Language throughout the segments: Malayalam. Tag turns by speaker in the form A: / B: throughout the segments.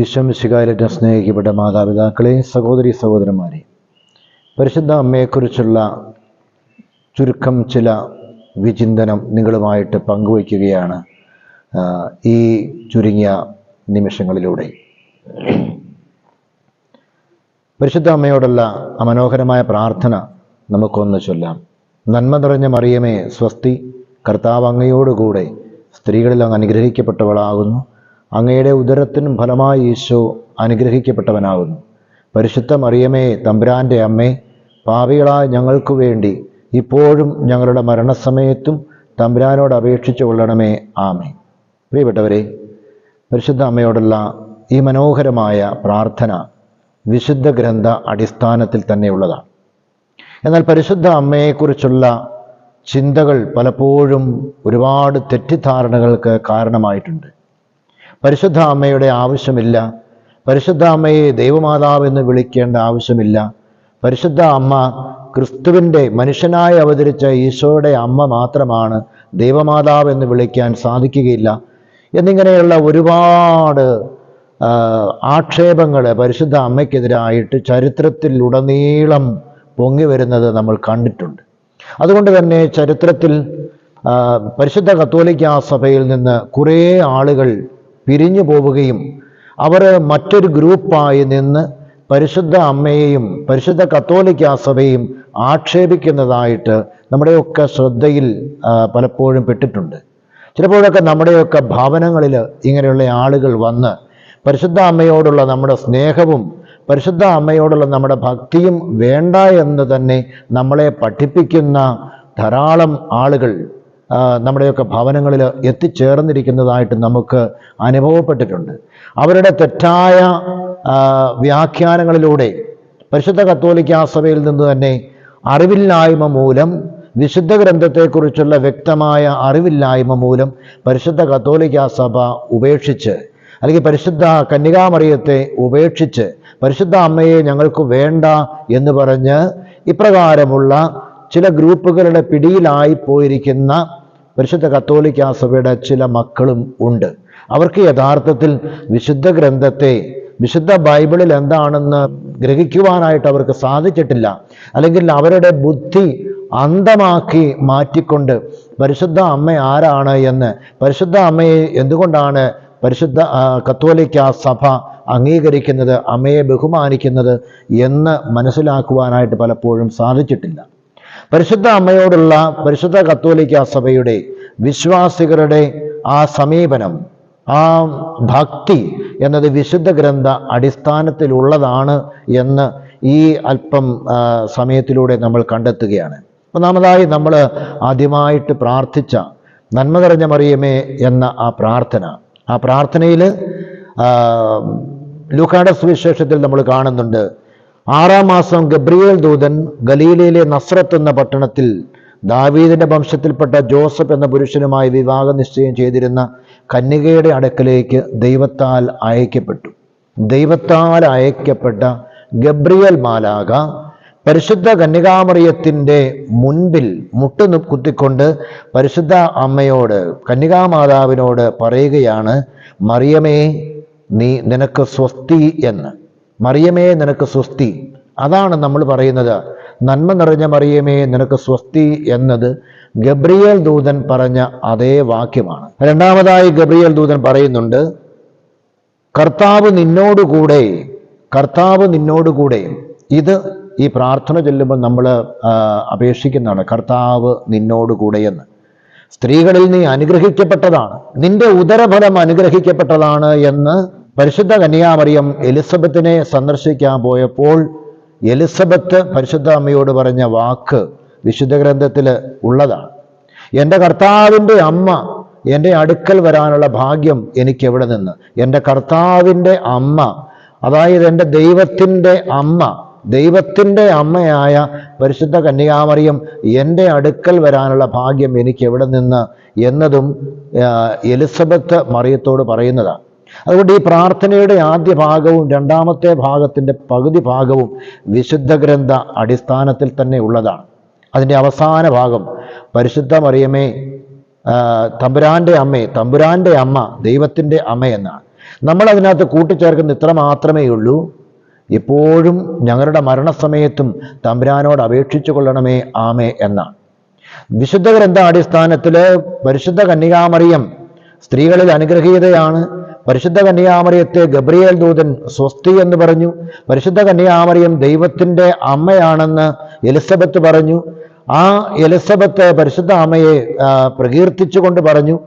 A: ഈശ്വമിശികാരറ്റം സ്നേഹിക്കപ്പെട്ട മാതാപിതാക്കളെ സഹോദരി സഹോദരന്മാരെ പരിശുദ്ധ അമ്മയെക്കുറിച്ചുള്ള ചുരുക്കം ചില വിചിന്തനം നിങ്ങളുമായിട്ട് പങ്കുവയ്ക്കുകയാണ് ഈ ചുരുങ്ങിയ നിമിഷങ്ങളിലൂടെ. പരിശുദ്ധ അമ്മയോടുള്ള അമനോഹരമായ പ്രാർത്ഥന നമുക്കൊന്ന് ചൊല്ലാം. നന്മ നിറഞ്ഞ മറിയമേ സ്വസ്തി കർത്താവ് അങ്ങയോടുകൂടെ സ്ത്രീകളിൽ അങ്ങ് അനുഗ്രഹിക്കപ്പെട്ടവളാകുന്നു. അങ്ങയുടെ ഉദരത്തിനും ഫലമായി ഈശോ അനുഗ്രഹിക്കപ്പെട്ടവനാകുന്നു. പരിശുദ്ധ മറിയമേ തമ്പുരാന്റെ അമ്മേ പാപികളായ ഞങ്ങൾക്കു വേണ്ടി ഇപ്പോഴും ഞങ്ങളുടെ മരണസമയത്തും തമ്പുരാനോട് അപേക്ഷിച്ചു കൊള്ളണമേ. ആമേ പ്രിയപ്പെട്ടവരെ പരിശുദ്ധ അമ്മയോടുള്ള ഈ മനോഹരമായ പ്രാർത്ഥന വിശുദ്ധ ഗ്രന്ഥ അടിസ്ഥാനത്തിൽ തന്നെയുള്ളതാണ്. എന്നാൽ പരിശുദ്ധ അമ്മയെക്കുറിച്ചുള്ള ചിന്തകൾ പലപ്പോഴും ഒരുപാട് തെറ്റിദ്ധാരണകൾക്ക് കാരണമായിട്ടുണ്ട്. പരിശുദ്ധ അമ്മയുടെ ആവശ്യമില്ല. പരിശുദ്ധ അമ്മയെ ദൈവമാതാവ് എന്ന് വിളിക്കേണ്ട ആവശ്യമില്ല. പരിശുദ്ധ അമ്മ ക്രിസ്തുവിന്റെ മനുഷ്യനായി അവതരിച്ച ഈശോയുടെ അമ്മ മാത്രമാണ് ദൈവമാതാവ് എന്ന് വിളിക്കാൻ സാധിക്കുകയില്ല. എന്നിങ്ങനെയുള്ള ഒരുപാട് ആക്ഷേപങ്ങൾ പരിശുദ്ധ അമ്മയ്ക്കെതിരായിട്ട് ചരിത്രത്തിലുടനീളം പൊങ്ങി വരുന്നത് നമ്മൾ കണ്ടിട്ടുണ്ട്. അതുകൊണ്ട് തന്നെ ചരിത്രത്തിൽ പരിശുദ്ധ കത്തോലിക്ക സഭയിൽ നിന്ന് കുറേ ആളുകൾ പിരിഞ്ഞു പോവുകയും അവർ മറ്റൊരു ഗ്രൂപ്പായി നിന്ന് പരിശുദ്ധ അമ്മയെയും പരിശുദ്ധ കത്തോലിക്ക സഭയും ആക്ഷേപിക്കുന്നതായിട്ട് നമ്മുടെയൊക്കെ ശ്രദ്ധയിൽ പലപ്പോഴും പെട്ടിട്ടുണ്ട്. ചിലപ്പോഴൊക്കെ നമ്മുടെയൊക്കെ ഭാവനങ്ങളിൽ ഇങ്ങനെയുള്ള ആളുകൾ വന്ന് പരിശുദ്ധ അമ്മയോടുള്ള നമ്മുടെ സ്നേഹവും പരിശുദ്ധ അമ്മയോടുള്ള നമ്മുടെ ഭക്തിയും വേണ്ട എന്ന് തന്നെ നമ്മളെ പഠിപ്പിക്കുന്ന ധാരാളം ആളുകൾ നമ്മുടെയൊക്കെ ഭവനങ്ങളിൽ എത്തിച്ചേർന്നിരിക്കുന്നതായിട്ട് നമുക്ക് അനുഭവപ്പെട്ടിട്ടുണ്ട്. അവരുടെ തെറ്റായ വ്യാഖ്യാനങ്ങളിലൂടെ പരിശുദ്ധ കത്തോലിക്ക സഭയിൽ നിന്ന് തന്നെ അറിവില്ലായ്മ മൂലം വിശുദ്ധ ഗ്രന്ഥത്തെക്കുറിച്ചുള്ള വ്യക്തമായ അറിവില്ലായ്മ മൂലം പരിശുദ്ധ കത്തോലിക്ക സഭ ഉപേക്ഷിച്ച് അല്ലെങ്കിൽ പരിശുദ്ധ കന്യകാമറിയത്തെ ഉപേക്ഷിച്ച് പരിശുദ്ധ അമ്മയെ ഞങ്ങൾക്ക് വേണ്ട എന്ന് പറഞ്ഞ് ഇപ്രകാരമുള്ള ചില ഗ്രൂപ്പുകളുടെ പിടിയിലായി പോയിരിക്കുന്ന പരിശുദ്ധ കത്തോലിക്ക സഭയുടെ ചില മക്കളും ഉണ്ട്. അവർക്ക് യഥാർത്ഥത്തിൽ വിശുദ്ധ ഗ്രന്ഥത്തെ വിശുദ്ധ ബൈബിളിൽ എന്താണെന്ന് ഗ്രഹിക്കുവാനായിട്ട് അവർക്ക് സാധിച്ചിട്ടില്ല. അല്ലെങ്കിൽ അവരുടെ ബുദ്ധി അന്ധമാക്കി മാറ്റിക്കൊണ്ട് പരിശുദ്ധ അമ്മ ആരാണ് എന്ന് പരിശുദ്ധ അമ്മയെ എന്തുകൊണ്ടാണ് പരിശുദ്ധ കത്തോലിക്ക സഭ അംഗീകരിക്കുന്നത് അമ്മയെ ബഹുമാനിക്കുന്നത് എന്ന് മനസ്സിലാക്കുവാനായിട്ട് പലപ്പോഴും സാധിച്ചിട്ടില്ല. പരിശുദ്ധ അമ്മയോടുള്ള പരിശുദ്ധ കത്തോലിക്ക സഭയുടെ വിശ്വാസികളുടെ ആ സമീപനം ആ ഭക്തി എന്നത് വിശുദ്ധ ഗ്രന്ഥ അടിസ്ഥാനത്തിലുള്ളതാണ് എന്ന് ഈ അല്പം സമയത്തിലൂടെ നമ്മൾ കണ്ടെത്തുകയാണ്. ഒന്നാമതായി നമ്മൾ ആദ്യമായിട്ട് പ്രാർത്ഥിച്ച നന്മ നിറഞ്ഞ മറിയമേ എന്ന ആ പ്രാർത്ഥന. ആ പ്രാർത്ഥനയിൽ ലൂക്കാട സുവിശേഷത്തിൽ നമ്മൾ കാണുന്നുണ്ട് ആറാം മാസം ഗബ്രിയേൽ ദൂതൻ ഗലീലയിലെ നസ്രത്ത് എന്ന പട്ടണത്തിൽ ദാവീദിന്റെ വംശത്തിൽപ്പെട്ട ജോസഫ് എന്ന പുരുഷനുമായി വിവാഹ നിശ്ചയം ചെയ്തിരുന്ന കന്യകയുടെ അടുക്കലേക്ക് ദൈവത്താൽ അയക്കപ്പെട്ടു. ദൈവത്താൽ അയക്കപ്പെട്ട ഗബ്രിയൽ മാലാക പരിശുദ്ധ കന്യകാമറിയത്തിന്റെ മുൻപിൽ മുട്ടു കുത്തിക്കൊണ്ട് പരിശുദ്ധ അമ്മയോട് കന്യകാമാതാവിനോട് പറയുകയാണ് മറിയമേ നീ നിനക്ക് സ്വസ്തി എന്ന്. മറിയമേ നിനക്ക് സ്വസ്തി. അതാണ് നമ്മൾ പറയുന്നത്. നന്മ നിറഞ്ഞ മറിയമേ നിനക്ക് സ്വസ്തി എന്നത് ഗബ്രിയേൽ ദൂതൻ പറഞ്ഞ അതേ വാക്യമാണ്. രണ്ടാമതായി ഗബ്രിയേൽ ദൂതൻ പറയുന്നുണ്ട് കർത്താവ് നിന്നോടുകൂടെ കർത്താവ് നിന്നോടുകൂടെ. ഇത് ഈ പ്രാർത്ഥന ചൊല്ലുമ്പോൾ നമ്മൾ അപേക്ഷിക്കുന്നതാണ് കർത്താവ് നിന്നോടുകൂടെ എന്ന്. സ്ത്രീകളിൽ നീ അനുഗ്രഹിക്കപ്പെട്ടതാണ് നിന്റെ ഉദരഫലം അനുഗ്രഹിക്കപ്പെട്ടതാണ് എന്ന് പരിശുദ്ധ കന്യാമറിയം എലിസബത്തിനെ സന്ദർശിക്കാൻ പോയപ്പോൾ എലിസബത്ത് പരിശുദ്ധ അമ്മയോട് പറഞ്ഞ വാക്ക് വിശുദ്ധ ഗ്രന്ഥത്തിൽ ഉള്ളതാണ്. എന്റെ കർത്താവിന്റെ അമ്മ എന്റെ അടുക്കൽ വരാനുള്ള ഭാഗ്യം എനിക്ക് എവിടെ നിന്ന്? എന്റെ കർത്താവിന്റെ അമ്മ അതായത് എന്റെ ദൈവത്തിന്റെ അമ്മ ദൈവത്തിന്റെ അമ്മയായ പരിശുദ്ധ കന്യാമറിയം എന്റെ അടുക്കൽ വരാനുള്ള ഭാഗ്യം എനിക്ക് എവിടെ നിന്ന്? എന്നതും എലിസബത്ത് മറിയത്തോട് പറയുന്നതാണ്. അതുകൊണ്ട് ഈ പ്രാർത്ഥനയുടെ ആദ്യ ഭാഗവും രണ്ടാമത്തെ ഭാഗത്തിന്റെ പകുതി ഭാഗവും വിശുദ്ധ ഗ്രന്ഥ അടിസ്ഥാനത്തിൽ തന്നെ ഉള്ളതാണ്. അതിന്റെ അവസാന ഭാഗം പരിശുദ്ധ മറിയമേ തമ്പുരാന്റെ അമ്മേ തമ്പുരാന്റെ അമ്മ ദൈവത്തിന്റെ അമ്മ എന്നാണ്. നമ്മൾ അതിനകത്ത് കൂട്ടിച്ചേർക്കുന്ന ഇത്ര മാത്രമേ ഉള്ളൂ. എപ്പോഴും ഞങ്ങളുടെ മരണസമയത്തും തമ്പുരാനോട് അപേക്ഷിച്ചു കൊള്ളണമേ ആമേ എന്നാണ്. വിശുദ്ധ ഗ്രന്ഥ അടിസ്ഥാനത്തിൽ പരിശുദ്ധ കന്യകാമറിയം സ്ത്രീകളിൽ അനുഗ്രഹീതയാണ്. പരിശുദ്ധ കന്യാമറിയത്തെ ഗബ്രിയേൽ ദൂതൻ സ്വസ്തി എന്ന് പറഞ്ഞു. പരിശുദ്ധ കന്യാമറിയം ദൈവത്തിന്റെ അമ്മയാണെന്ന് എലിസബത്ത് പറഞ്ഞു. ആ എലിസബത്ത് പരിശുദ്ധ അമ്മയെ പ്രകീർത്തിച്ചുകൊണ്ട് പറഞ്ഞു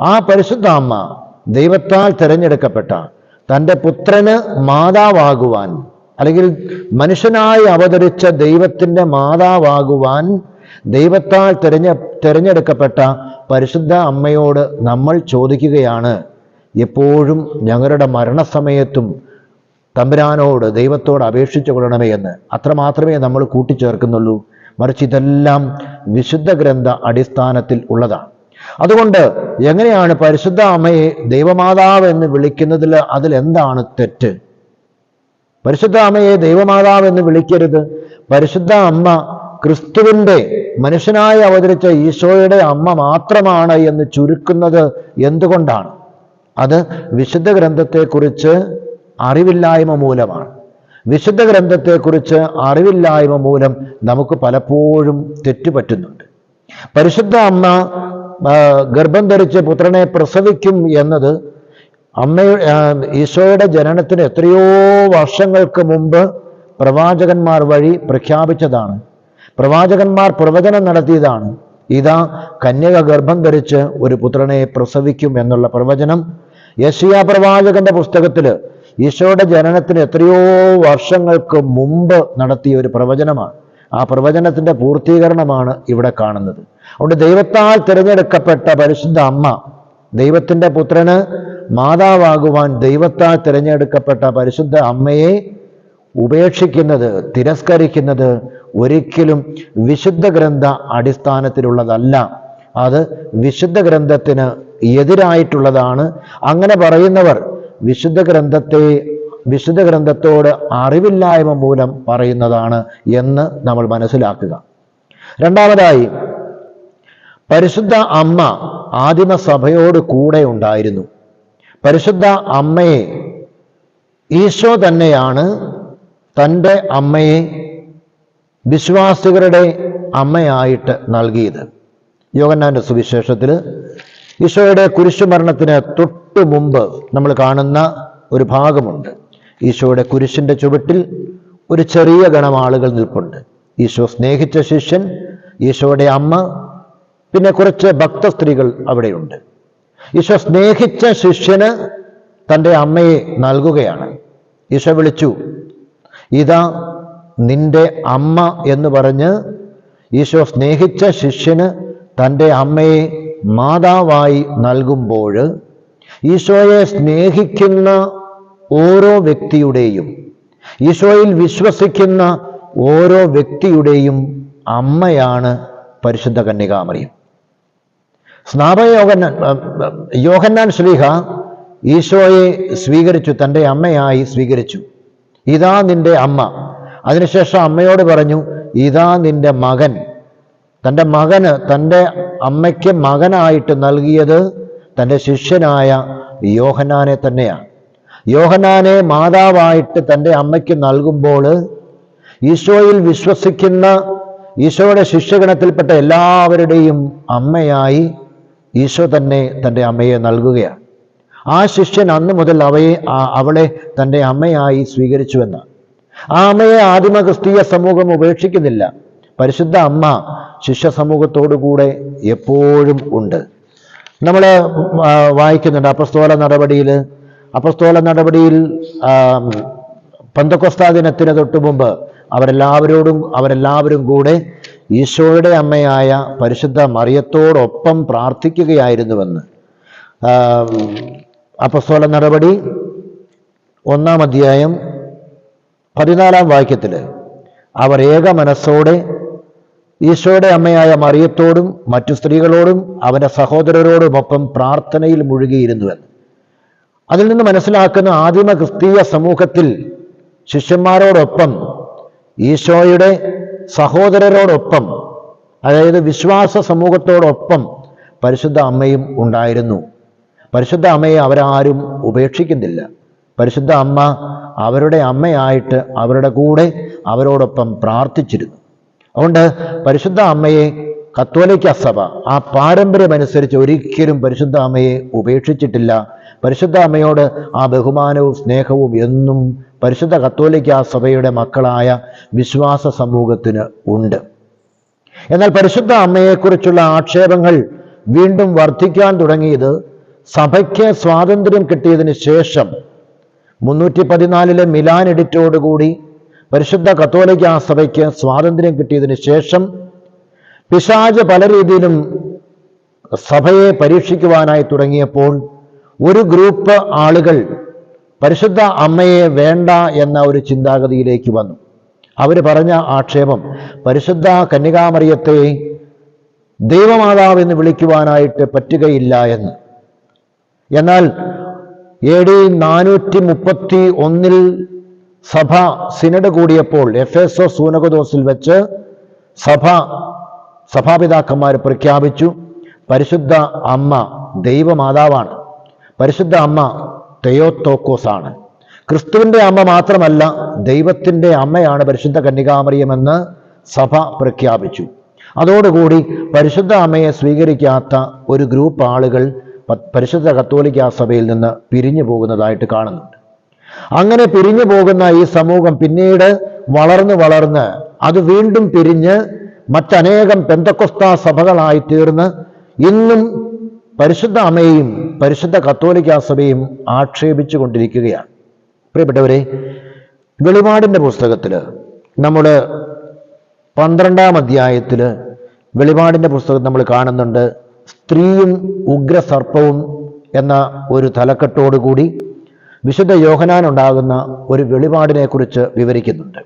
A: ആ പരിശുദ്ധ അമ്മ ദൈവത്താൽ തിരഞ്ഞെടുക്കപ്പെട്ട തന്റെ പുത്രന് മാതാവാകുവാൻ അല്ലെങ്കിൽ മനുഷ്യനായി അവതരിച്ച ദൈവത്തിന്റെ മാതാവാകുവാൻ ദൈവത്താൽ തിരഞ്ഞ തിരഞ്ഞെടുക്കപ്പെട്ട പരിശുദ്ധ അമ്മയോട് നമ്മൾ ചോദിക്കുകയാണ്. എപ്പോഴും ഞങ്ങളുടെ മരണസമയത്തും തമ്പുരാനോട് ദൈവത്തോട് അപേക്ഷിച്ചു കൊള്ളണമേ എന്ന് അത്രമാത്രമേ നമ്മൾ കൂട്ടിച്ചേർക്കുന്നുള്ളൂ. മറിച്ച് ഇതെല്ലാം വിശുദ്ധ ഗ്രന്ഥ അടിസ്ഥാനത്തിൽ ഉള്ളതാണ്. അതുകൊണ്ട് എങ്ങനെയാണ് പരിശുദ്ധ അമ്മയെ ദൈവമാതാവ് എന്ന് വിളിക്കുന്നതിൽ അതിൽ എന്താണ് തെറ്റ്? പരിശുദ്ധ അമ്മയെ ദൈവമാതാവ് എന്ന് വിളിക്കരുത്. പരിശുദ്ധ അമ്മ ക്രിസ്തുവിന്റെ മനുഷ്യനായി അവതരിച്ച ഈശോയുടെ അമ്മ മാത്രമാണ് എന്ന് ചുരുക്കുന്നത് എന്തുകൊണ്ടാണ്? അത് വിശുദ്ധ ഗ്രന്ഥത്തെക്കുറിച്ച് അറിവില്ലായ്മ മൂലമാണ്. വിശുദ്ധ ഗ്രന്ഥത്തെക്കുറിച്ച് അറിവില്ലായ്മ മൂലം നമുക്ക് പലപ്പോഴും തെറ്റുപറ്റുന്നുണ്ട്. പരിശുദ്ധ അമ്മ ഗർഭം ധരിച്ച് പുത്രനെ പ്രസവിക്കും എന്നത് അമ്മയുടെ ഈശോയുടെ ജനനത്തിന് എത്രയോ വർഷങ്ങൾക്ക് മുമ്പ് പ്രവാചകന്മാർ വഴി പ്രഖ്യാപിച്ചതാണ്. പ്രവാചകന്മാർ പ്രവചനം നടത്തിയതാണ്. ഇതാ കന്യക ഗർഭം ധരിച്ച് ഒരു പുത്രനെ പ്രസവിക്കും എന്നുള്ള പ്രവചനം യശിയ പ്രവാചകന്റെ പുസ്തകത്തിൽ ഈശോയുടെ ജനനത്തിന് എത്രയോ വർഷങ്ങൾക്ക് മുമ്പ് നടത്തിയ ഒരു പ്രവചനമാണ്. ആ പ്രവചനത്തിന്റെ പൂർത്തീകരണമാണ് ഇവിടെ കാണുന്നത്. അതുകൊണ്ട് ദൈവത്താൽ തിരഞ്ഞെടുക്കപ്പെട്ട പരിശുദ്ധ അമ്മ ദൈവത്തിന്റെ പുത്രന് മാതാവാകുവാൻ ദൈവത്താൽ തിരഞ്ഞെടുക്കപ്പെട്ട പരിശുദ്ധ അമ്മയെ ഉപേക്ഷിക്കുന്നത് തിരസ്കരിക്കുന്നത് ഒരിക്കലും വിശുദ്ധ ഗ്രന്ഥ അടിസ്ഥാനത്തിലുള്ളതല്ല. അത് വിശുദ്ധ ഗ്രന്ഥത്തിന് എതിരായിട്ടുള്ളതാണ്. അങ്ങനെ പറയുന്നവർ വിശുദ്ധ ഗ്രന്ഥത്തെ വിശുദ്ധ ഗ്രന്ഥത്തോട് അറിവില്ലായ്മ മൂലം പറയുന്നതാണ് എന്ന് നമ്മൾ മനസ്സിലാക്കുക. രണ്ടാമതായി പരിശുദ്ധ അമ്മ ആദിമസഭയോട് കൂടെ ഉണ്ടായിരുന്നു. പരിശുദ്ധ അമ്മയെ ഈശോ തന്നെയാണ് തന്റെ അമ്മയെ വിശ്വാസികളുടെ അമ്മയായിട്ട് നൽകിയത്. യോഗന്നാന്റെ സുവിശേഷത്തിൽ ഈശോയുടെ കുരിശുമരണത്തിന് തൊട്ടു മുമ്പ് നമ്മൾ കാണുന്ന ഒരു ഭാഗമുണ്ട്. ഈശോയുടെ കുരിശിന്റെ ചുവട്ടിൽ ഒരു ചെറിയ ഗണം ആളുകൾ നിൽപ്പുണ്ട്. ഈശോ സ്നേഹിച്ച ശിഷ്യൻ ഈശോയുടെ അമ്മ പിന്നെ കുറച്ച് ഭക്ത സ്ത്രീകൾ അവിടെയുണ്ട്. ഈശോ സ്നേഹിച്ച ശിഷ്യന് തന്റെ അമ്മയെ നൽകുകയാണ്. ഈശോ വിളിച്ചു ഇതാ നിന്റെ അമ്മ എന്ന് പറഞ്ഞ് ഈശോ സ്നേഹിച്ച ശിഷ്യന് തന്റെ അമ്മയെ മാതാവായി നൽകുമ്പോൾ ഈശോയെ സ്നേഹിക്കുന്ന ഓരോ വ്യക്തിയുടെയും ഈശോയിൽ വിശ്വസിക്കുന്ന ഓരോ വ്യക്തിയുടെയും അമ്മയാണ് പരിശുദ്ധ കന്യകാമറിയം സ്നാപയോഹന്നാൻ യോഹന്നാൻ ശ്രീഹ ഈശോയെ സ്വീകരിച്ചു തന്റെ അമ്മയായി സ്വീകരിച്ചു. ഇതാ നിന്റെ അമ്മ. അതിനുശേഷം അമ്മയോട് പറഞ്ഞു ഇതാ നിന്റെ മകൻ. തന്റെ മകന് തന്റെ അമ്മയ്ക്ക് മകനായിട്ട് നൽകിയത് തന്റെ ശിഷ്യനായ യോഹനാനെ തന്നെയാണ്. യോഹനാനെ മാതാവായിട്ട് തന്റെ അമ്മയ്ക്ക് നൽകുമ്പോൾ ഈശോയിൽ വിശ്വസിക്കുന്ന ഈശോയുടെ ശിഷ്യഗണത്തിൽപ്പെട്ട എല്ലാവരുടെയും അമ്മയായി ഈശോ തന്നെ തന്റെ അമ്മയെ നൽകുകയാണ്. ആ ശിഷ്യൻ അന്ന് മുതൽ അവയെ അവളെ തന്റെ അമ്മയായി സ്വീകരിച്ചുവെന്ന് ആ അമ്മയെ ആദിമ ക്രിസ്തീയ സമൂഹം ഉപേക്ഷിക്കുന്നില്ല. പരിശുദ്ധ അമ്മ ശിഷ്യ സമൂഹത്തോടുകൂടെ എപ്പോഴും ഉണ്ട്. നമ്മൾ വായിക്കുന്നുണ്ട് അപ്പസ്തോല നടപടിയിൽ അപ്പസ്തോല നടപടിയിൽ പന്തക്കൊസ്താ ദിനത്തിന് തൊട്ടു മുമ്പ് അവരെല്ലാവരോടും അവരെല്ലാവരും കൂടെ ഈശോയുടെ അമ്മയായ പരിശുദ്ധ മറിയത്തോടൊപ്പം പ്രാർത്ഥിക്കുകയായിരുന്നുവെന്ന്. അപ്പസ്തോല നടപടി ഒന്നാം അധ്യായം പതിനാലാം വാക്യത്തിൽ അവർ ഏക മനസ്സോടെ ഈശോയുടെ അമ്മയായ മറിയത്തോടും മറ്റു സ്ത്രീകളോടും അവന്റെ സഹോദരരോടുമൊപ്പം പ്രാർത്ഥനയിൽ മുഴുകിയിരുന്നുവെന്ന് അതിൽ നിന്ന് മനസ്സിലാക്കുന്ന ആദിമ ക്രിസ്തീയ സമൂഹത്തിൽ ശിഷ്യന്മാരോടൊപ്പം ഈശോയുടെ സഹോദരരോടൊപ്പം അതായത് വിശ്വാസ സമൂഹത്തോടൊപ്പം പരിശുദ്ധ അമ്മയും ഉണ്ടായിരുന്നു. പരിശുദ്ധ അമ്മയെ അവരാരും ഉപേക്ഷിക്കുന്നില്ല. പരിശുദ്ധ അമ്മ അവരുടെ അമ്മയായിട്ട് അവരുടെ കൂടെ അവരോടൊപ്പം പ്രാർത്ഥിച്ചിരുന്നു. അതുകൊണ്ട് പരിശുദ്ധ അമ്മയെ കത്തോലിക്ക സഭ ആ പാരമ്പര്യമനുസരിച്ച് ഒരിക്കലും പരിശുദ്ധ അമ്മയെ ഉപേക്ഷിച്ചിട്ടില്ല. പരിശുദ്ധ അമ്മയോട് ആ ബഹുമാനവും സ്നേഹവും എന്നും പരിശുദ്ധ കത്തോലിക്ക സഭയുടെ മക്കളായ വിശ്വാസ സമൂഹത്തിന് ഉണ്ട്. എന്നാൽ പരിശുദ്ധ അമ്മയെക്കുറിച്ചുള്ള ആക്ഷേപങ്ങൾ വീണ്ടും വർദ്ധിക്കാൻ തുടങ്ങിയത് സഭയ്ക്ക് സ്വാതന്ത്ര്യം കിട്ടിയതിന് ശേഷം. മുന്നൂറ്റി പതിനാലിലെ മിലാൻ എഡിറ്റോടുകൂടി പരിശുദ്ധ കത്തോലിക്ക സഭയ്ക്ക് സ്വാതന്ത്ര്യം കിട്ടിയതിന് ശേഷം പിശാജ് പല രീതിയിലും സഭയെ പരീക്ഷിക്കുവാനായി തുടങ്ങിയപ്പോൾ ഒരു ഗ്രൂപ്പ് ആളുകൾ പരിശുദ്ധ അമ്മയെ വേണ്ട എന്ന ഒരു ചിന്താഗതിയിലേക്ക് വന്നു. അവർ പറഞ്ഞ ആക്ഷേപം പരിശുദ്ധ കന്യകാമറിയത്തെ ദൈവമാതാവെന്ന് വിളിക്കുവാനായിട്ട് പറ്റുകയില്ല എന്ന്. എന്നാൽ എ ഡി നാനൂറ്റി മുപ്പത്തി ഒന്നിൽ സഭ സിനഡ് കൂടിയപ്പോൾ എഫ് എസ് ഒ സൂനകദോസിൽ വെച്ച് സഭ സഭാപിതാക്കന്മാർ പ്രഖ്യാപിച്ചു പരിശുദ്ധ അമ്മ ദൈവമാതാവാണ്. പരിശുദ്ധ അമ്മ തെയോത്തോക്കോസ് ആണ് ക്രിസ്തുവിന്റെ അമ്മ മാത്രമല്ല ദൈവത്തിന്റെ അമ്മയാണ് പരിശുദ്ധ കന്യകാമറിയമെന്ന് സഭ പ്രഖ്യാപിച്ചു. അതോടുകൂടി പരിശുദ്ധ അമ്മയെ സ്വീകരിക്കാത്ത ഒരു ഗ്രൂപ്പ് ആളുകൾ പരിശുദ്ധ കത്തോലിക്ക സഭയിൽ നിന്ന് പിരിഞ്ഞു പോകുന്നതായിട്ട് കാണുന്നുണ്ട്. അങ്ങനെ പിരിഞ്ഞു പോകുന്ന ഈ സമൂഹം പിന്നീട് വളർന്ന് വളർന്ന് അത് വീണ്ടും പിരിഞ്ഞ് മറ്റനേകം പെന്തക്കൊസ്ത സഭകളായി തീർന്ന് ഇന്നും പരിശുദ്ധ അമ്മയും പരിശുദ്ധ കത്തോലിക്ക സഭയും ആക്ഷേപിച്ചു കൊണ്ടിരിക്കുകയാണ്. പ്രിയപ്പെട്ടവരെ വെളിപാടിന്റെ പുസ്തകത്തിൽ നമ്മൾ പന്ത്രണ്ടാം അധ്യായത്തിൽ വെളിപാടിന്റെ പുസ്തകം നമ്മൾ കാണുന്നുണ്ട്. സ്ത്രീയും ഉഗ്രസർപ്പവും എന്ന ഒരു തലക്കെട്ടോടുകൂടി വിശുദ്ധ യോഹനാൻ ഉണ്ടാകുന്ന ഒരു വെളിപാടിനെക്കുറിച്ച് വിവരിക്കുന്നുണ്ട്.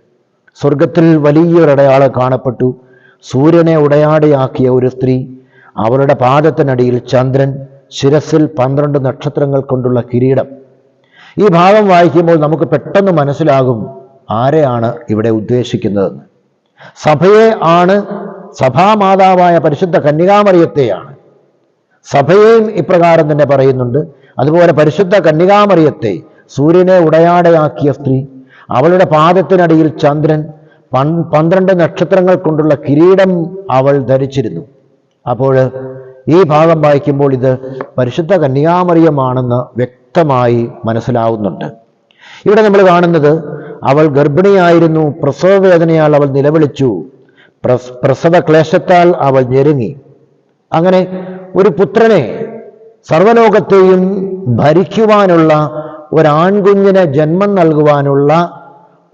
A: സ്വർഗത്തിൽ വലിയൊരടയാളം കാണപ്പെട്ടു. സൂര്യനെ ഉടയാടയാക്കിയ ഒരു സ്ത്രീ അവളുടെ പാദത്തിനടിയിൽ ചന്ദ്രൻ ശിരസിൽ പന്ത്രണ്ട് നക്ഷത്രങ്ങൾ കൊണ്ടുള്ള കിരീടം. ഈ ഭാഗം വായിക്കുമ്പോൾ നമുക്ക് പെട്ടെന്ന് മനസ്സിലാകും ആരെയാണ് ഇവിടെ ഉദ്ദേശിക്കുന്നതെന്ന്. സഭയെ ആണ് സഭാമാതാവായ പരിശുദ്ധ കന്യകാമറിയത്തെയാണ്. സഭയെയും ഇപ്രകാരം തന്നെ പറയുന്നുണ്ട്. അതുപോലെ പരിശുദ്ധ കന്യകാമറിയത്തെ സൂര്യനെ ഉടയാടയാക്കിയ സ്ത്രീ അവളുടെ പാദത്തിനടിയിൽ ചന്ദ്രൻ പന്ത്രണ്ട് നക്ഷത്രങ്ങൾ കൊണ്ടുള്ള കിരീടം അവൾ ധരിച്ചിരുന്നു. അപ്പോൾ ഈ ഭാഗം വായിക്കുമ്പോൾ ഇത് പരിശുദ്ധ കന്യാമറിയമാണെന്ന് വ്യക്തമായി മനസ്സിലാവുന്നുണ്ട്. ഇവിടെ നമ്മൾ കാണുന്നത് അവൾ ഗർഭിണിയായിരുന്നു പ്രസവ വേദനയാൽ അവൾ നിലവിളിച്ചു പ്രസ് പ്രസവ ക്ലേശത്താൽ അവൾ ഞെരുങ്ങി. അങ്ങനെ ഒരു പുത്രനെ സർവലോകത്തെയും ഭരിക്കുവാനുള്ള ഒരാൺകുഞ്ഞിന് ജന്മം നൽകുവാനുള്ള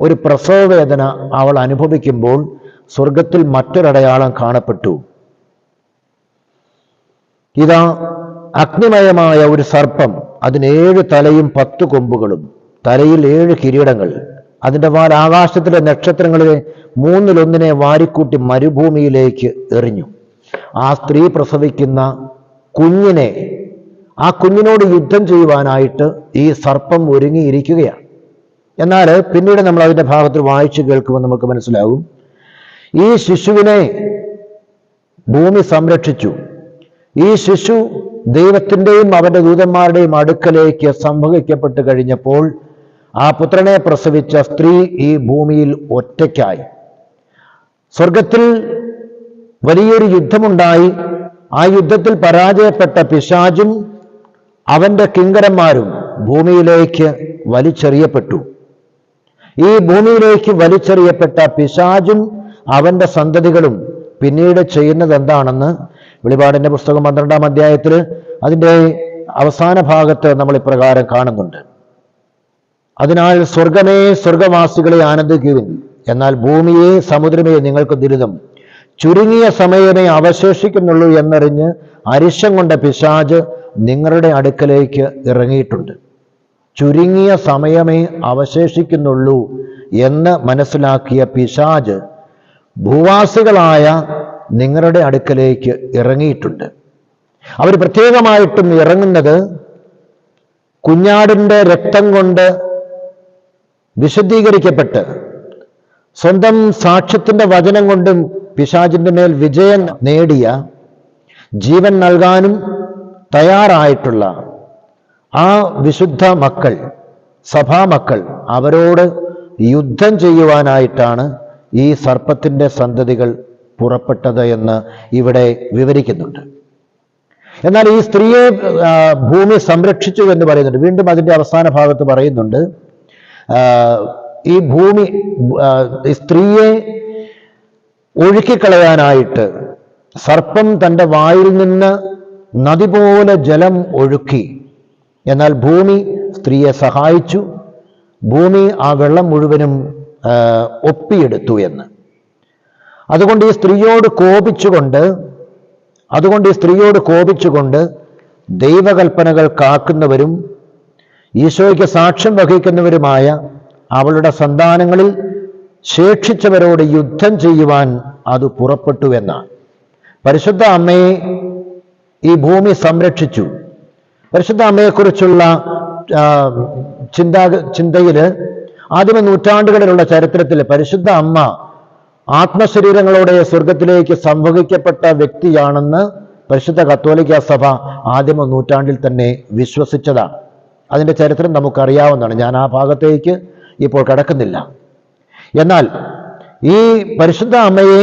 A: ഒരു പ്രസവ വേദന അവൾ അനുഭവിക്കുമ്പോൾ സ്വർഗത്തിൽ മറ്റൊരടയാളം കാണപ്പെട്ടു. ഇതാ അഗ്നിമയമായ ഒരു സർപ്പം അതിന് ഏഴ് തലയും പത്ത് കൊമ്പുകളും തലയിൽ ഏഴ് കിരീടങ്ങൾ. അതിന്റെ വാൽ ആകാശത്തിലെ നക്ഷത്രങ്ങളിലെ മൂന്നിലൊന്നിനെ വാരിക്കൂട്ടി മരുഭൂമിയിലേക്ക് എറിഞ്ഞു. ആ സ്ത്രീ പ്രസവിക്കുന്ന കുഞ്ഞിനെ ആ കുഞ്ഞിനോട് യുദ്ധം ചെയ്യുവാനായിട്ട് ഈ സർപ്പം ഒരുങ്ങിയിരിക്കുകയാണ്. എന്നാൽ പിന്നീട് നമ്മൾ അതിന്റെ ഭാഗത്തിൽ വായിച്ചു കേൾക്കുമ്പോൾ നമുക്ക് മനസ്സിലാവും ഈ ശിശുവിനെ ഭൂമി സംരക്ഷിച്ചു. ഈ ശിശു ദൈവത്തിന്റെയും അവന്റെ ദൂതന്മാരുടെയും അടുക്കലേക്ക് സംഭവിക്കപ്പെട്ട് കഴിഞ്ഞപ്പോൾ ആ പുത്രനെ പ്രസവിച്ച സ്ത്രീ ഈ ഭൂമിയിൽ ഒറ്റയ്ക്കായി. സ്വർഗത്തിൽ വലിയൊരു യുദ്ധമുണ്ടായി. ആ യുദ്ധത്തിൽ പരാജയപ്പെട്ട പിശാചും അവന്റെ കിങ്കരന്മാരും ഭൂമിയിലേക്ക് വലിച്ചെറിയപ്പെട്ടു. ഈ ഭൂമിയിലേക്ക് വലിച്ചെറിയപ്പെട്ട പിശാജും അവന്റെ സന്തതികളും പിന്നീട് ചെയ്യുന്നത് എന്താണെന്ന് വെളിപാടിന്റെ പുസ്തകം പന്ത്രണ്ടാം അധ്യായത്തിൽ അതിന്റെ അവസാന ഭാഗത്ത് നമ്മൾ ഇപ്രകാരം കാണുന്നുണ്ട്. അതിനാൽ സ്വർഗമേ സ്വർഗവാസികളെ ആനന്ദിക്കുവിൻ. എന്നാൽ ഭൂമിയെ സമുദ്രമേ നിങ്ങൾക്ക് ദുരിതം. ചുരുങ്ങിയ സമയമേ അവശേഷിക്കുന്നുള്ളൂ എന്നറിഞ്ഞ് അരിശം കൊണ്ട പിശാജ് നിങ്ങളുടെ അടുക്കലേക്ക് ഇറങ്ങിയിട്ടുണ്ട്. ചുരുങ്ങിയ സമയമേ അവശേഷിക്കുന്നുള്ളൂ എന്ന് മനസ്സിലാക്കിയ പിശാജ് ഭൂവാസികളായ നിങ്ങളുടെ അടുക്കലേക്ക് ഇറങ്ങിയിട്ടുണ്ട്. അവർ പ്രത്യേകമായിട്ടും ഇറങ്ങുന്നത് കുഞ്ഞാടിന്റെ രക്തം കൊണ്ട് വിശദീകരിക്കപ്പെട്ട് സ്വന്തം സാക്ഷ്യത്തിന്റെ വചനം കൊണ്ടും പിശാചിന്റെ മേൽ വിജയം നേടിയ ജീവൻ നൽകാനും തയ്യാറായിട്ടുള്ള ആ വിശുദ്ധ മക്കൾ സഭാമക്കൾ അവരോട് യുദ്ധം ചെയ്യുവാനായിട്ടാണ് ഈ സർപ്പത്തിന്റെ സന്തതികൾ പുറപ്പെട്ടത് എന്ന് ഇവിടെ വിവരിക്കുന്നുണ്ട്. എന്നാൽ ഈ സ്ത്രീയെ ഭൂമി സംരക്ഷിച്ചു എന്ന് പറയുന്നുണ്ട്. വീണ്ടും അതിന്റെ അവസാന ഭാഗത്ത് പറയുന്നുണ്ട് ഈ ഭൂമി സ്ത്രീയെ ഒഴുക്കിക്കളയാനായിട്ട് സർപ്പം തന്റെ വായിൽ നിന്ന് നദി പോലെ ജലം ഒഴുക്കി. എന്നാൽ ഭൂമി സ്ത്രീയെ സഹായിച്ചു. ഭൂമി ആ വെള്ളം മുഴുവനും ഒപ്പിയെടുത്തു എന്ന്. അതുകൊണ്ട് ഈ സ്ത്രീയോട് കോപിച്ചുകൊണ്ട് അതുകൊണ്ട് ഈ സ്ത്രീയോട് കോപിച്ചുകൊണ്ട് ദൈവകൽപ്പനകൾ കാക്കുന്നവരും ഈശോയ്ക്ക് സാക്ഷ്യം വഹിക്കുന്നവരുമായ അവളുടെ സന്താനങ്ങളിൽ ശേഷിച്ചവരോട് യുദ്ധം ചെയ്യുവാൻ അത് പുറപ്പെട്ടു എന്നാണ്. പരിശുദ്ധ അമ്മയെ ഈ ഭൂമി സംരക്ഷിച്ചു. പരിശുദ്ധ അമ്മയെക്കുറിച്ചുള്ള ചിന്താ ചിന്തയിൽ ആദ്യമ നൂറ്റാണ്ടുകളിലുള്ള ചരിത്രത്തിൽ പരിശുദ്ധ അമ്മ ആത്മശരീരങ്ങളോടെ സ്വർഗത്തിലേക്ക് സംവഹിക്കപ്പെട്ട വ്യക്തിയാണെന്ന് പരിശുദ്ധ കത്തോലിക്ക സഭ ആദിമ നൂറ്റാണ്ടിൽ തന്നെ വിശ്വസിച്ചതാണ് അതിന്റെ ചരിത്രം നമുക്കറിയാവുന്നതാണ്. ഞാൻ ആ ഭാഗത്തേക്ക് ഇപ്പോൾ കടക്കുന്നില്ല. എന്നാൽ ഈ പരിശുദ്ധ അമ്മയെ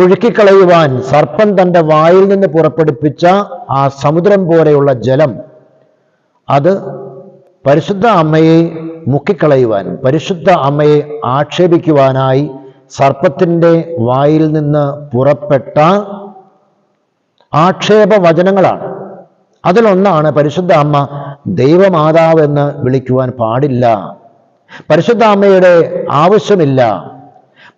A: ഒഴുക്കിക്കളയുവാൻ സർപ്പം തന്റെ വായിൽ നിന്ന് പുറപ്പെടുപ്പിച്ച ആ സമുദ്രം പോലെയുള്ള ജലം അത് പരിശുദ്ധ അമ്മയെ മുക്കിക്കളയുവാൻ പരിശുദ്ധ അമ്മയെ ആക്ഷേപിക്കുവാനായി സർപ്പത്തിന്റെ വായിൽ നിന്ന് പുറപ്പെട്ട ആക്ഷേപ വചനങ്ങളാണ് അതിലൊന്നാണ് പരിശുദ്ധ അമ്മ ദൈവമാതാവെന്ന് വിളിക്കുവാൻ പാടില്ല. പരിശുദ്ധ അമ്മയുടെ ആവശ്യമില്ല.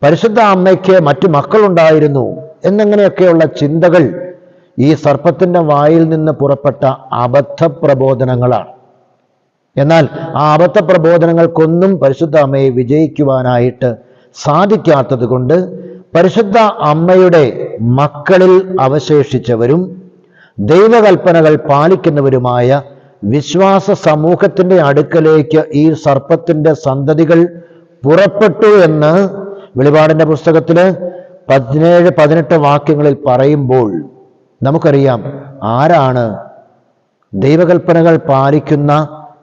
A: പരിശുദ്ധ അമ്മയ്ക്ക് മറ്റു മക്കളുണ്ടായിരുന്നു എന്നിങ്ങനെയൊക്കെയുള്ള ചിന്തകൾ ഈ സർപ്പത്തിന്റെ വായിൽ നിന്ന് പുറപ്പെട്ട അബദ്ധ പ്രബോധനങ്ങളാണ് എന്നാൽ ആ അബദ്ധ പ്രബോധനങ്ങൾക്കൊന്നും പരിശുദ്ധ അമ്മയെ വിജയിക്കുവാനായിട്ട് സാധിക്കാത്തത് കൊണ്ട് പരിശുദ്ധ അമ്മയുടെ മക്കളിൽ അവശേഷിച്ചവരും ദൈവകൽപ്പനകൾ പാലിക്കുന്നവരുമായ വിശ്വാസ സമൂഹത്തിന്റെ അടുക്കലേക്ക് ഈ സർപ്പത്തിന്റെ സന്തതികൾ പുറപ്പെട്ടു എന്ന് വെളിപാടിന്റെ പുസ്തകത്തിൽ പതിനേഴ് പതിനെട്ട് വാക്യങ്ങളിൽ പറയുമ്പോൾ നമുക്കറിയാം ആരാണ് ദൈവകൽപ്പനകൾ പാലിക്കുന്ന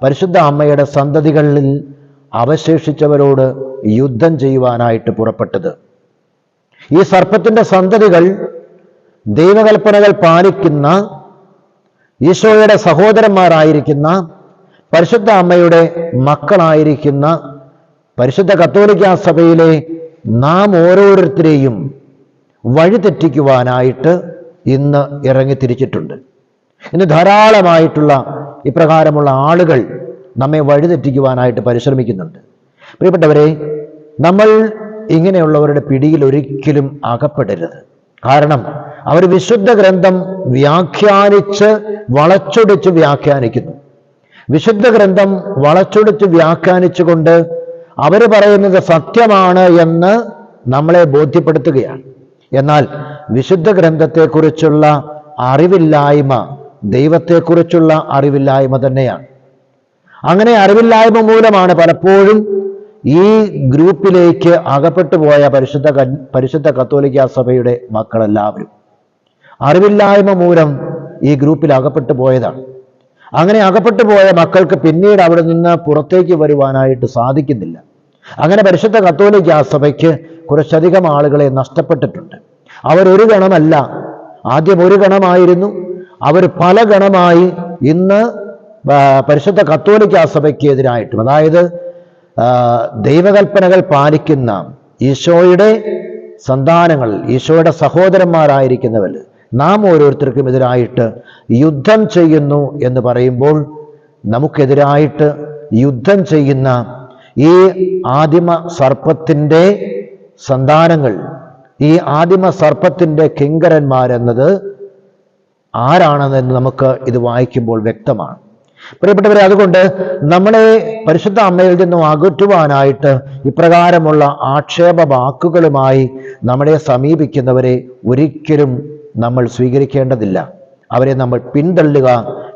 A: പരിശുദ്ധ അമ്മയുടെ സന്തതികളിൽ അവശേഷിച്ചവരോട് യുദ്ധം ചെയ്യുവാനായിട്ട് പുറപ്പെട്ടത്. ഈ സർപ്പത്തിന്റെ സന്തതികൾ ദൈവകൽപ്പനകൾ പാലിക്കുന്ന ഈശോയുടെ സഹോദരന്മാരായിരിക്കുന്ന പരിശുദ്ധ അമ്മയുടെ മക്കളായിരിക്കുന്ന പരിശുദ്ധ കത്തോലിക്ക സഭയിലെ നാം ഓരോരുത്തരെയും വഴിതെറ്റിക്കുവാനായിട്ട് ഇന്ന് ഇറങ്ങി തിരിച്ചിട്ടുണ്ട്. ഇന്ന് ധാരാളമായിട്ടുള്ള ഇപ്രകാരമുള്ള ആളുകൾ നമ്മെ വഴിതെറ്റിക്കുവാനായിട്ട് പരിശ്രമിക്കുന്നുണ്ട്. പ്രിയപ്പെട്ടവരെ നമ്മൾ ഇങ്ങനെയുള്ളവരുടെ പിടിയിൽ ഒരിക്കലും അകപ്പെടരുത്. കാരണം അവർ വിശുദ്ധ ഗ്രന്ഥം വ്യാഖ്യാനിച്ച് വളച്ചൊടിച്ച് വ്യാഖ്യാനിക്കുന്നു. വിശുദ്ധ ഗ്രന്ഥം വളച്ചൊടിച്ച് വ്യാഖ്യാനിച്ചുകൊണ്ട് അവർ പറയുന്നത് സത്യമാണ് എന്ന് നമ്മളെ ബോധ്യപ്പെടുത്തുകയാണ്. എന്നാൽ വിശുദ്ധ ഗ്രന്ഥത്തെക്കുറിച്ചുള്ള അറിവില്ലായ്മ ദൈവത്തെക്കുറിച്ചുള്ള അറിവില്ലായ്മ തന്നെയാണ്. അങ്ങനെ അറിവില്ലായ്മ മൂലമാണ് പലപ്പോഴും ഈ ഗ്രൂപ്പിലേക്ക് അകപ്പെട്ടു പോയ പരിശുദ്ധ പരിശുദ്ധ കത്തോലിക്ക സഭയുടെ മക്കളെല്ലാവരും. അറിവില്ലായ്മ മൂലം ഈ ഗ്രൂപ്പിൽ അകപ്പെട്ടു പോയതാണ്. അങ്ങനെ അകപ്പെട്ടു പോയ മക്കൾക്ക് പിന്നീട് അവിടെ നിന്ന് പുറത്തേക്ക് വരുവാനായിട്ട് സാധിക്കുന്നില്ല. അങ്ങനെ പരിശുദ്ധ കത്തോലിക്ക സഭയ്ക്ക് കുറച്ചധികം ആളുകളെ നഷ്ടപ്പെട്ടിട്ടുണ്ട്. അവരൊരു ഗണമല്ല. ആദ്യം ഒരു ഗണമായിരുന്നു. അവർ പല ഗണമായി ഇന്ന് പരിശുദ്ധ കത്തോലിക്ക സഭയ്ക്ക് എതിരായിട്ടും അതായത് ദൈവകൽപ്പനകൾ പാലിക്കുന്ന ഈശോയുടെ സന്താനങ്ങൾ ഈശോയുടെ സഹോദരന്മാരായിരിക്കുന്നവർ നാം ഓരോരുത്തർക്കും എതിരായിട്ട് യുദ്ധം ചെയ്യുന്നു എന്ന് പറയുമ്പോൾ നമുക്കെതിരായിട്ട് യുദ്ധം ചെയ്യുന്ന ഈ ആദിമ സർപ്പത്തിന്റെ സന്താനങ്ങൾ ഈ ആദിമ സർപ്പത്തിന്റെ കിങ്കരന്മാരെന്നത് ആരാണെന്ന് നമുക്ക് ഇത് വായിക്കുമ്പോൾ വ്യക്തമാണ്. പ്രിയപ്പെട്ടവരെ അതുകൊണ്ട് നമ്മളെ പരിശുദ്ധ അമ്മയിൽ നിന്നും അകറ്റുവാനായിട്ട് ഇപ്രകാരമുള്ള ആക്ഷേപ വാക്കുകളുമായി നമ്മളെ സമീപിക്കുന്നവരെ ഒരിക്കലും നമ്മൾ സ്വീകരിക്കേണ്ടതില്ല. അവരെ നമ്മൾ പിന്തള്ളുക.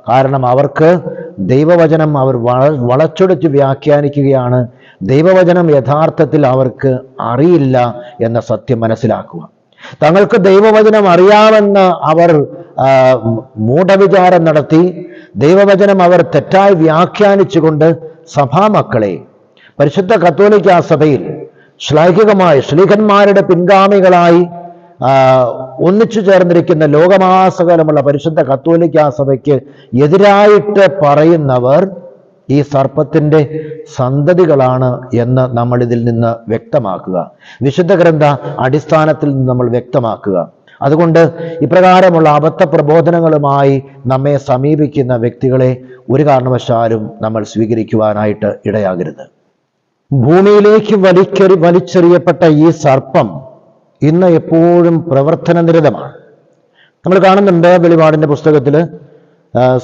A: കാരണം അവർക്ക് ദൈവവചനം അവർ വള വളച്ചൊടിച്ച് വ്യാഖ്യാനിക്കുകയാണ്. ദൈവവചനം യഥാർത്ഥത്തിൽ അവർക്ക് അറിയില്ല എന്ന സത്യം മനസ്സിലാക്കുക. തങ്ങൾക്ക് ദൈവവചനം അറിയാമെന്ന് അവർ മൂഢവിചാരം നടത്തി. ദൈവവചനം അവർ തെറ്റായി വ്യാഖ്യാനിച്ചുകൊണ്ട് സഭാമക്കളെ പരിശുദ്ധ കത്തോലിക്ക സഭയിൽ ശ്ലൈഹികമായി ശ്ലീഹന്മാരുടെ പിൻഗാമികളായി ഒന്നിച്ചു ചേർന്നിരിക്കുന്ന ലോകമാസകലമുള്ള പരിശുദ്ധ കത്തോലിക്ക സഭയ്ക്ക് എതിരായിട്ട് പറയുന്നവർ ഈ സർപ്പത്തിന്റെ സന്തതികളാണ് എന്ന് നമ്മൾ ഇതിൽ നിന്ന് വ്യക്തമാക്കുക. വിശുദ്ധ ഗ്രന്ഥ അടിസ്ഥാനത്തിൽ നിന്ന് നമ്മൾ വ്യക്തമാക്കുക. അതുകൊണ്ട് ഇപ്രകാരമുള്ള അബദ്ധ പ്രബോധനങ്ങളുമായി നമ്മെ സമീപിക്കുന്ന വ്യക്തികളെ ഒരു കാരണവശാലും നമ്മൾ സ്വീകരിക്കുവാനായിട്ട് ഇടയാകരുത്. ഭൂമിയിലേക്ക് വലിച്ചെറി വലിച്ചെറിയപ്പെട്ട ഈ സർപ്പം ഇന്ന് എപ്പോഴും പ്രവർത്തന നിരതമാണ് നമ്മൾ കാണുന്നുണ്ട് വെളിപാടിന്റെ പുസ്തകത്തിൽ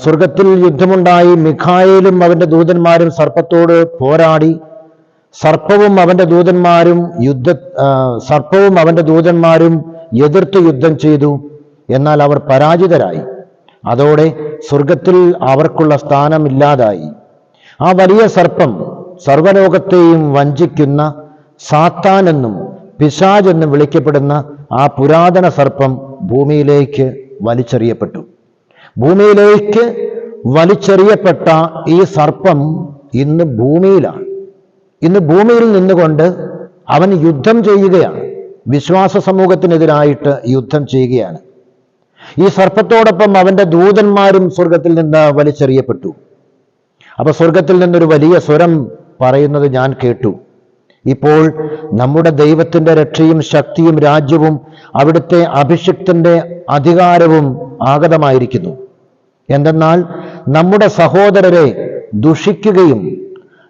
A: സ്വർഗത്തിൽ യുദ്ധമുണ്ടായി മിഖായേലും അവന്റെ ദൂതന്മാരും സർപ്പത്തോട് പോരാടി സർപ്പവും അവന്റെ ദൂതന്മാരും യുദ്ധ സർപ്പവും അവന്റെ ദൂതന്മാരും എതിർത്ത് യുദ്ധം ചെയ്തു എന്നാൽ അവർ പരാജിതരായി. അതോടെ സ്വർഗത്തിൽ അവർക്കുള്ള സ്ഥാനമില്ലാതായി. ആ വലിയ സർപ്പം സർവലോകത്തെയും വഞ്ചിക്കുന്ന സാത്താൻ എന്നും പിശാജ് എന്ന് വിളിക്കപ്പെടുന്ന ആ പുരാതന സർപ്പം ഭൂമിയിലേക്ക് വലിച്ചെറിയപ്പെട്ടു. ഭൂമിയിലേക്ക് വലിച്ചെറിയപ്പെട്ട ഈ സർപ്പം ഇന്ന് ഭൂമിയിലാണ്. ഇന്ന് ഭൂമിയിൽ നിന്നുകൊണ്ട് അവൻ യുദ്ധം ചെയ്യുകയാണ്. വിശ്വാസ സമൂഹത്തിനെതിരായിട്ട് യുദ്ധം ചെയ്യുകയാണ്. ഈ സർപ്പത്തോടൊപ്പം അവന്റെ ദൂതന്മാരും സ്വർഗത്തിൽ നിന്ന് വലിച്ചെറിയപ്പെട്ടു. അപ്പൊ സ്വർഗത്തിൽ നിന്നൊരു വലിയ സ്വരം പറയുന്നത് ഞാൻ കേട്ടു. ഇപ്പോൾ നമ്മുടെ ദൈവത്തിന്റെ രക്ഷയും ശക്തിയും രാജ്യവും അവിടുത്തെ അഭിഷിക്തന്റെ അധികാരവും ആഗതമായിരിക്കുന്നു. എന്തെന്നാൽ നമ്മുടെ സഹോദരരെ ദുഷിക്കുകയും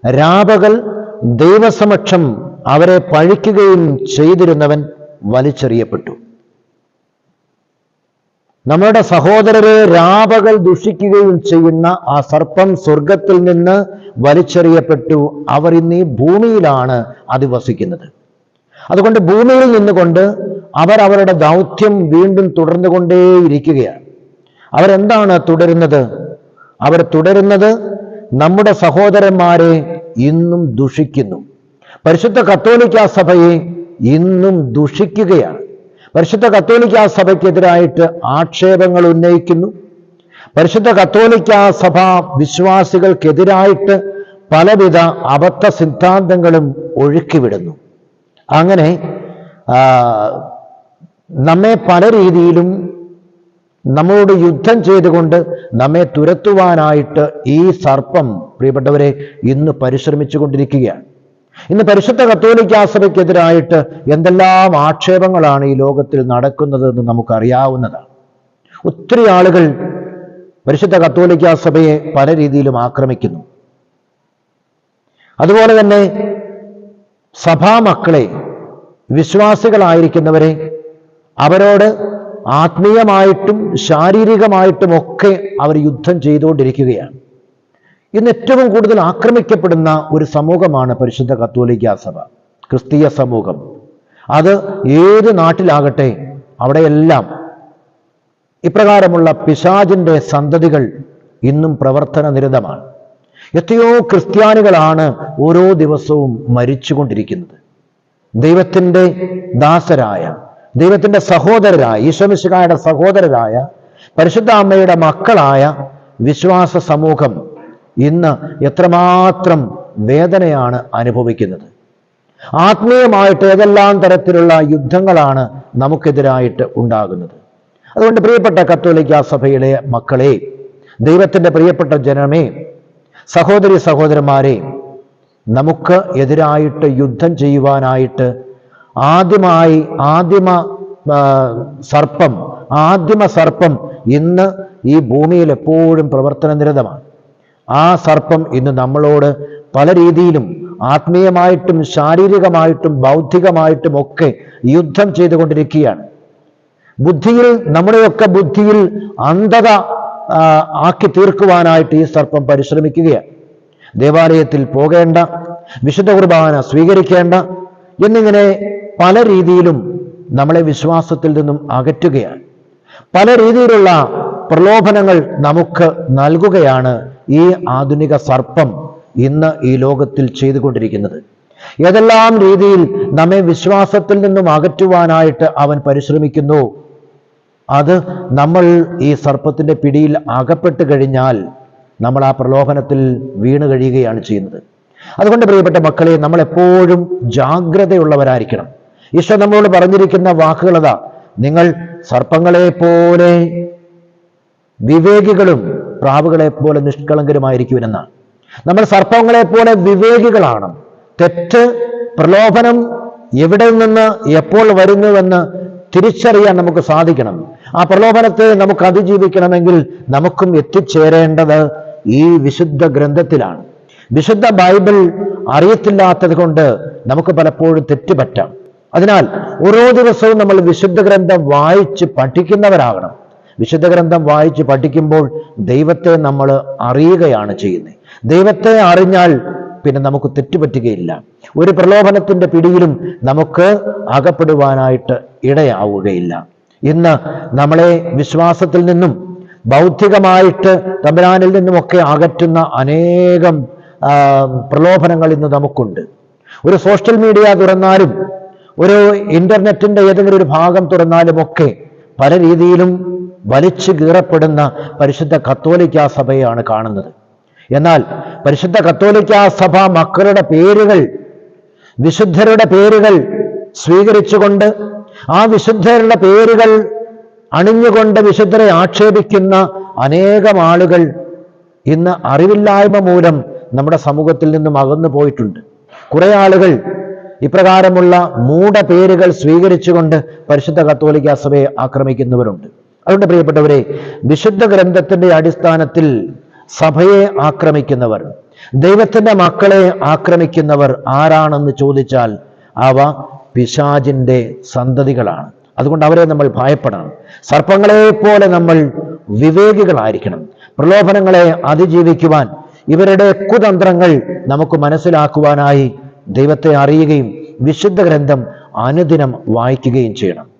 A: രാപകൽ ദൈവസമക്ഷം അവരെ പഴിക്കുകയും ചെയ്തിരുന്നവൻ വലിച്ചെറിയപ്പെട്ടു. നമ്മുടെ സഹോദരരെ രാപകൽ ദുഷിക്കുകയും ചെയ്യുന്ന ആ സർപ്പം സ്വർഗത്തിൽ നിന്ന് വലിച്ചെറിയപ്പെട്ടു. അവർ ഇന്ന് ഈ ഭൂമിയിലാണ് അധിവസിക്കുന്നത്. അതുകൊണ്ട് ഭൂമിയിൽ നിന്നുകൊണ്ട് അവർ അവരുടെ ദൗത്യം വീണ്ടും തുടർന്നുകൊണ്ടേയിരിക്കുകയാണ്. അവരെന്താണ് തുടരുന്നത്? അവർ തുടരുന്നത് നമ്മുടെ സഹോദരന്മാരെ ഇന്നും ദുഷിക്കുന്നു. പരിശുദ്ധ കത്തോലിക്ക സഭയെ ഇന്നും ദുഷിക്കുകയാണ്. പരിശുദ്ധ കത്തോലിക്ക സഭയ്ക്കെതിരായിട്ട് ആക്ഷേപങ്ങൾ ഉന്നയിക്കുന്നു. പരിശുദ്ധ കത്തോലിക്ക സഭ വിശ്വാസികൾക്കെതിരായിട്ട് പലവിധ അബദ്ധ സിദ്ധാന്തങ്ങളും ഒഴുക്കിവിടുന്നു. അങ്ങനെ നമ്മെ പല രീതിയിലും നമ്മളോട് യുദ്ധം ചെയ്തുകൊണ്ട് നമ്മെ തുരത്തുവാനായിട്ട് ഈ സർപ്പം പ്രിയപ്പെട്ടവരെ ഇന്ന് പരിശ്രമിച്ചു കൊണ്ടിരിക്കുകയാണ് ഇന്ന് പരിശുദ്ധ കത്തോലിക്ക സഭയ്ക്കെതിരായിട്ട് എന്തെല്ലാം ആക്ഷേപങ്ങളാണ് ഈ ലോകത്തിൽ നടക്കുന്നത് നടക്കുന്നതെന്ന് നമുക്കറിയാവുന്നതാണ്. ഒത്തിരി ആളുകൾ പരിശുദ്ധ കത്തോലിക്ക സഭയെ പല രീതിയിലും ആക്രമിക്കുന്നു. അതുപോലെ തന്നെ സഭാമക്കളെ വിശ്വാസികളായിരിക്കുന്നവരെ അവരോട് ആത്മീയമായിട്ടും ശാരീരികമായിട്ടും ഒക്കെ അവർ യുദ്ധം ചെയ്തുകൊണ്ടിരിക്കുകയാണ്. ഇന്ന് ഏറ്റവും കൂടുതൽ ആക്രമിക്കപ്പെടുന്ന ഒരു സമൂഹമാണ് പരിശുദ്ധ കത്തോലിക്ക സഭ ക്രിസ്തീയ സമൂഹം. അത് ഏത് നാട്ടിലാകട്ടെ അവിടെയെല്ലാം ഇപ്രകാരമുള്ള പിശാജിന്റെ സന്തതികൾ ഇന്നും പ്രവർത്തന നിരതമാണ് എത്രയോ ക്രിസ്ത്യാനികളാണ് ഓരോ ദിവസവും മരിച്ചുകൊണ്ടിരിക്കുന്നത്. ദൈവത്തിന്റെ ദാസരായ ദൈവത്തിന്റെ സഹോദരരായ ഈശ്വമിശുകായുടെ സഹോദരരായ പരിശുദ്ധ അമ്മയുടെ മക്കളായ വിശ്വാസ സമൂഹം ഇന്ന് എത്രമാത്രം വേദനയാണ് അനുഭവിക്കുന്നത്. ആത്മീയമായിട്ട് ഏതെല്ലാം തരത്തിലുള്ള യുദ്ധങ്ങളാണ് നമുക്കെതിരായിട്ട് ഉണ്ടാകുന്നത്. അതുകൊണ്ട് പ്രിയപ്പെട്ട കത്തോലിക്ക സഭയിലെ മക്കളെ ദൈവത്തിന്റെ പ്രിയപ്പെട്ട ജനമേ സഹോദരി സഹോദരന്മാരെ നമുക്ക് എതിരായിട്ട് യുദ്ധം ചെയ്യുവാനായിട്ട് ആദ്യമായി ആദിമ സർപ്പം ആദിമ സർപ്പം ഇന്ന് ഈ ഭൂമിയിൽ എപ്പോഴും പ്രവർത്തന നിരതമാണ് ആ സർപ്പം ഇന്ന് നമ്മളോട് പല രീതിയിലും ആത്മീയമായിട്ടും ശാരീരികമായിട്ടും ബൗദ്ധികമായിട്ടും ഒക്കെ യുദ്ധം ചെയ്തുകൊണ്ടിരിക്കുകയാണ്. ബുദ്ധിയിൽ നമ്മുടെയൊക്കെ ബുദ്ധിയിൽ അന്ധത ആക്കി തീർക്കുവാനായിട്ട് ഈ സർപ്പം പരിശ്രമിക്കുകയാണ്. ദേവാലയത്തിൽ പോകേണ്ട വിശുദ്ധ കുർബാന സ്വീകരിക്കേണ്ട എന്നിങ്ങനെ പല രീതിയിലും നമ്മളെ വിശ്വാസത്തിൽ നിന്നും അകറ്റുകയാണ്. പല രീതിയിലുള്ള പ്രലോഭനങ്ങൾ നമുക്ക് നൽകുകയാണ് ഈ ആധുനിക സർപ്പം ഇന്ന് ഈ ലോകത്തിൽ ചെയ്തുകൊണ്ടിരിക്കുന്നത്. ഏതെല്ലാം രീതിയിൽ നമ്മെ വിശ്വാസത്തിൽ നിന്നും അകറ്റുവാനായിട്ട് അവൻ പരിശ്രമിക്കുന്നു അത് നമ്മൾ ഈ സർപ്പത്തിന്റെ പിടിയിൽ അകപ്പെട്ട് കഴിഞ്ഞാൽ നമ്മൾ ആ പ്രലോഭനത്തിൽ വീണ് കഴിയുകയാണ് ചെയ്യുന്നത്. അതുകൊണ്ട് പ്രിയപ്പെട്ട മക്കളെ നമ്മൾ എപ്പോഴും ജാഗ്രതയുള്ളവരായിരിക്കണം. ഈശോ നമ്മളോട് പറഞ്ഞിരിക്കുന്ന വാക്കുകളതാ നിങ്ങൾ സർപ്പങ്ങളെ പോലെ വിവേകികളും പ്രാവുകളെ പോലെ നിഷ്കളങ്കരുമായിരിക്കുമെന്നാണ് നമ്മൾ സർപ്പങ്ങളെ പോലെ വിവേകികളാണ്. തെറ്റ് പ്രലോഭനം എവിടെ നിന്ന് എപ്പോൾ വരുന്നുവെന്ന് തിരിച്ചറിയാൻ നമുക്ക് സാധിക്കണം. ആ പ്രലോഭനത്തെ നമുക്ക് അതിജീവിക്കണമെങ്കിൽ നമുക്കും എത്തിച്ചേരേണ്ടത് ഈ വിശുദ്ധ ഗ്രന്ഥത്തിലാണ്. വിശുദ്ധ ബൈബിൾ അറിയത്തില്ലാത്തത് കൊണ്ട് നമുക്ക് പലപ്പോഴും തെറ്റുപറ്റാം. അതിനാൽ ഓരോ ദിവസവും നമ്മൾ വിശുദ്ധ ഗ്രന്ഥം വായിച്ച് പഠിക്കുന്നവരാകണം. വിശുദ്ധ ഗ്രന്ഥം വായിച്ച് പഠിക്കുമ്പോൾ ദൈവത്തെ നമ്മൾ അറിയുകയാണ് ചെയ്യുന്നത്. ദൈവത്തെ അറിഞ്ഞാൽ പിന്നെ നമുക്ക് തെറ്റുപറ്റുകയില്ല. ഒരു പ്രലോഭനത്തിന്റെ പിടിയിലും നമുക്ക് അകപ്പെടുവാനായിട്ട് ഇടയാവുകയില്ല. ഇന്ന് നമ്മളെ വിശ്വാസത്തിൽ നിന്നും ബൗദ്ധികമായിട്ട് തമ്പരാനിൽ നിന്നുമൊക്കെ അകറ്റുന്ന അനേകം പ്രലോഭനങ്ങൾ ഇന്ന് നമുക്കുണ്ട്. ഒരു സോഷ്യൽ മീഡിയ തുറന്നാലും ഒരു ഇന്റർനെറ്റിന്റെ ഏതെങ്കിലും ഒരു ഭാഗം തുറന്നാലും ഒക്കെ പല രീതിയിലും വലിച്ചു കീറപ്പെടുന്ന പരിശുദ്ധ കത്തോലിക്ക സഭയാണ് കാണുന്നത്. എന്നാൽ പരിശുദ്ധ കത്തോലിക്ക സഭ മക്കളുടെ പേരുകൾ വിശുദ്ധരുടെ പേരുകൾ സ്വീകരിച്ചുകൊണ്ട് ആ വിശുദ്ധരുടെ പേരുകൾ അണിഞ്ഞുകൊണ്ട് വിശുദ്ധരെ ആക്ഷേപിക്കുന്ന അനേകം ആളുകൾ ഇന്ന് അറിവില്ലായ്മ മൂലം നമ്മുടെ സമൂഹത്തിൽ നിന്നും അകന്നു പോയിട്ടുണ്ട്. കുറെ ആളുകൾ ഇപ്രകാരമുള്ള മൂട പേരുകൾ സ്വീകരിച്ചുകൊണ്ട് പരിശുദ്ധ കത്തോലിക്ക സഭയെ ആക്രമിക്കുന്നവരുണ്ട്. അതുകൊണ്ട് പ്രിയപ്പെട്ടവരെ വിശുദ്ധ ഗ്രന്ഥത്തിന്റെ അടിസ്ഥാനത്തിൽ സഭയെ ആക്രമിക്കുന്നവർ ദൈവത്തിന്റെ മക്കളെ ആക്രമിക്കുന്നവർ ആരാണെന്ന് ചോദിച്ചാൽ അവ പിശാജിന്റെ സന്തതികളാണ്. അതുകൊണ്ട് അവരെ നമ്മൾ ഭയപ്പെടണം. സർപ്പങ്ങളെ പോലെ നമ്മൾ വിവേകികളായിരിക്കണം. പ്രലോഭനങ്ങളെ അതിജീവിക്കുവാൻ ഇവരുടെ കുതന്ത്രങ്ങൾ നമുക്ക് മനസ്സിലാക്കുവാനായി ദൈവത്തെ അറിയുകയും വിശുദ്ധ ഗ്രന്ഥം അനുദിനം വായിക്കുകയും ചെയ്യണം.